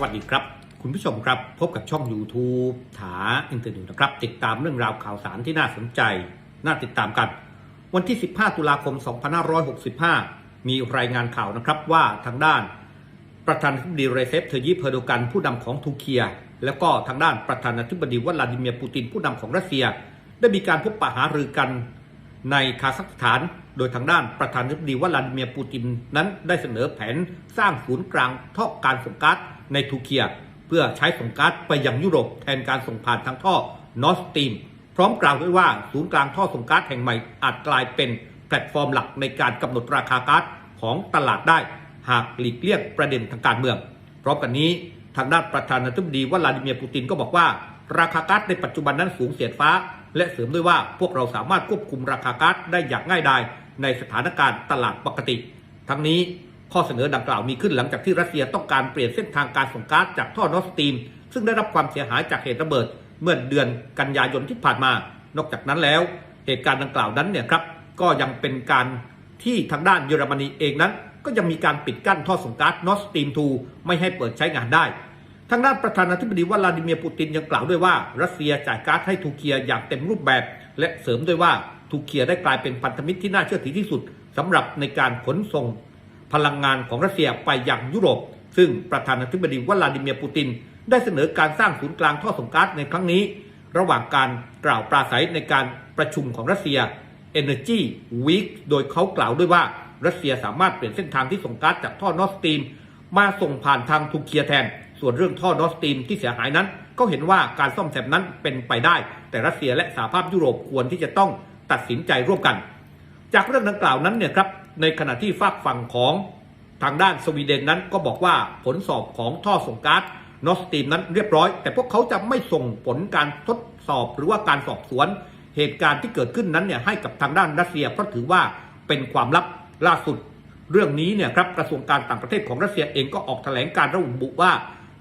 วัสดีครับ คุณผู้ชมครับ พบกับช่อง YouTube ถาอินเทอร์เน็ตนะครับ ติดตามเรื่องราวข่าวสารที่น่าสนใจ น่าติดตามกัน วันที่ 15 ตุลาคม 2565 มีรายงานข่าวนะครับว่าทางด้าน ประธานาธิบดีเรเซปเทยิปเพอร์โดกันผู้นำของทูเคีย แล้วก็ทางด้านประธานาธิบดีวลาดิเมียร์ปูตินผู้นำของรัสเซีย ได้มีการพบปะหารือกันในคาซัคสถาน โดยทางด้านประธานาธิบดีวลาดิเมียร์ปูตินนั้นได้เสนอแผนสร้างศูนย์กลางท่อการส่งก๊าซในทูเคีย เพื่อใช้ส่งก๊าซไปยังยุโรปแทนการส่งผ่านทางท่อนอสตีมพร้อมกล่าวด้วยว่าศูนย์กลางท่อส่งก๊าซแห่งใหม่อาจกลายเป็นแพลตฟอร์มหลักในการกำหนดราคาก๊าซของตลาดได้ หากหลีกเลี่ยงประเด็นทางการเมือง พร้อมกันนี้ทางด้านประธานาธิบดีวลาดิเมียร์ปูตินก็บอกว่า ราคาก๊าซในปัจจุบันนั้นสูงเสียดฟ้า และเสริมด้วยว่าพวกเราสามารถควบคุมราคาก๊าซได้อย่างง่ายดายในสถานการณ์ตลาดปกติ ทั้งนี้ ข้อเสนอดังกล่าวมีขึ้นหลังจากที่รัสเซียต้องการเปลี่ยนเส้นทางการส่งก๊าซจากท่อนอสตีม ซึ่งได้รับความเสียหายจากเหตุระเบิด เมื่อเดือนกันยายนที่ผ่านมา นอกจากนั้นแล้ว เหตุการณ์ดังกล่าวนั้นเนี่ยครับก็ยังเป็นการที่ทางด้านเยอรมนีเองนั้น ก็ยังมีการปิดกั้นท่อส่งก๊าซนอสตีม 2 ไม่ให้เปิดใช้งานได้ ทางด้านประธานาธิบดีวลาดิเมียร์ปูตินยังกล่าวด้วยว่ารัสเซียจ่ายก๊าซให้ทูเคียอย่างเต็มรูปแบบ และเสริมด้วยว่าทูเคียได้กลายเป็นพันธมิตรที่น่าเชื่อถือที่สุดสำหรับในการขนส่ง พลังงานของรัสเซียไปยังยุโรป ซึ่งประธานาธิบดีวลาดิเมียร์ปูติน ได้เสนอการสร้างศูนย์กลางท่อส่งก๊าซในครั้งนี้ ระหว่างการกล่าวปราศัยในการประชุมของรัสเซีย Energy Week โดยเขากล่าวด้วยว่ารัสเซียสามารถเปลี่ยนเส้นทางที่ส่งก๊าซจากท่อนอร์สตีมมาส่งผ่านทางทูเคียแทน ส่วนเรื่องท่อนอร์สตีมที่เสียหายนั้น ก็เห็นว่าการซ่อมแซมนั้นเป็นไปได้ แต่รัสเซียและสหภาพยุโรปควรที่จะต้องตัดสินใจร่วมกัน จากเรื่องดังกล่าวนั้นเนี่ยครับ ในขณะที่ฝากฝั่งของทางด้านสวีเดนนั้นก็บอกว่าผลสอบของท่อส่งก๊าซนอสตีมนั้นเรียบร้อย แต่พวกเขาจะไม่ส่งผลการทดสอบหรือว่าการสอบสวน เหตุการณ์ที่เกิดขึ้นนั้นเนี่ยให้กับทางด้านรัสเซียเพราะถือว่าเป็นความลับล่าสุด เรื่องนี้เนี่ยครับกระทรวงการต่างประเทศของรัสเซียเองก็ออกแถลงการระบุว่า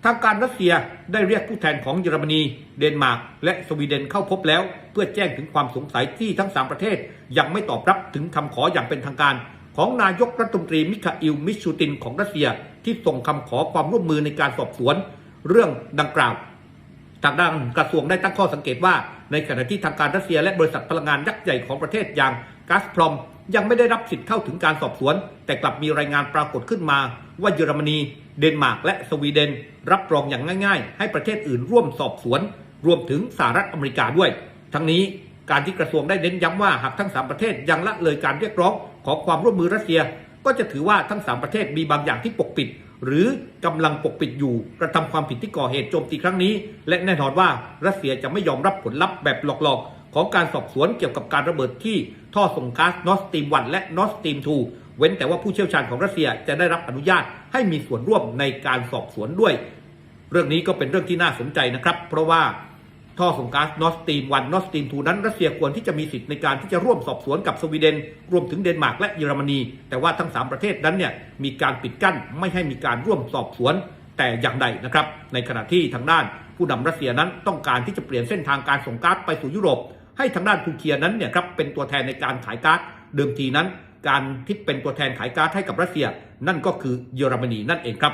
ทางการรัสเซียได้เรียกผู้แทนของเยอรมนี เดนมาร์กและสวีเดนเข้าพบแล้ว เพื่อแจ้งถึงความสงสัยที่ทั้ง 3 ประเทศ ยังไม่ตอบรับถึงคำขออย่างเป็นทางการ ของนายกรัฐมนตรีมิคาอิลมิชูตินของรัสเซียที่ส่งคำขอความร่วมมือในการสอบสวนเรื่องดังกล่าวทางด้านกระทรวงได้ตั้งข้อสังเกตว่า ในขณะที่ทางการรัสเซียและบริษัทพลังงานยักษ์ใหญ่ของประเทศอย่างก๊าซพรอมยังไม่ได้รับสิทธิ์เข้าถึงการสอบสวน แต่กลับมีรายงานปรากฏขึ้นมา ว่าเยอรมนี เดนมาร์กและสวีเดน รับรองอย่างง่าย ๆ ให้ประเทศอื่นร่วมสอบสวน รวมถึงสหรัฐอเมริกาด้วย ทั้งนี้การที่กระทรวงได้เน้นย้ำว่าหากทั้ง3ประเทศยังละเลยการเรียกร้อง ขอความร่วมมือรัสเซีย ก็จะถือว่าทั้ง 3 ประเทศมีบางอย่างที่ปกปิด หรือกำลังปกปิดอยู่กระทำความผิดที่ก่อเหตุโจมตีครั้งนี้ และแน่นอนว่ารัสเซียจะไม่ยอมรับผลลัพธ์แบบหลอกๆ ของการสอบสวนเกี่ยวกับการระเบิดที่ท่อส่งก๊าซนอสตีม1และนอสตีม2เว้นแต่ว่าผู้เชี่ยวชาญของรัสเซียจะได้รับอนุญาตให้มีส่วนร่วมในการสอบสวนด้วย เรื่องนี้ก็เป็นเรื่องที่น่าสนใจนะครับ เพราะว่า ท่อส่งก๊าซนอสตีม1นนอสตีม2นั้นรัสเซียควรที่จะมีสิทธิ์ในการที่จะร่วมสอบสวนกับสวีเดน รวมถึงเดนมาร์กและเยอรมนี แต่ว่าทั้ง 3 ประเทศนั้นเนี่ยมีการปิดกั้นไม่ให้มีการร่วมสอบสวนแต่อย่างใดนะครับ ในขณะที่ทางด้านผู้นำรัสเซียนั้นต้องการที่จะเปลี่ยนเส้นทางการส่งก๊าซไปสู่ยุโรป ให้ทางด้านทูเคียนั้นเนี่ยครับเป็นตัวแทนในการขายก๊าซเดิมทีนั้น การที่เป็นตัวแทนขายก๊าซให้กับรัสเซีย นั่นก็คือเยอรมนีนั่นเองครับ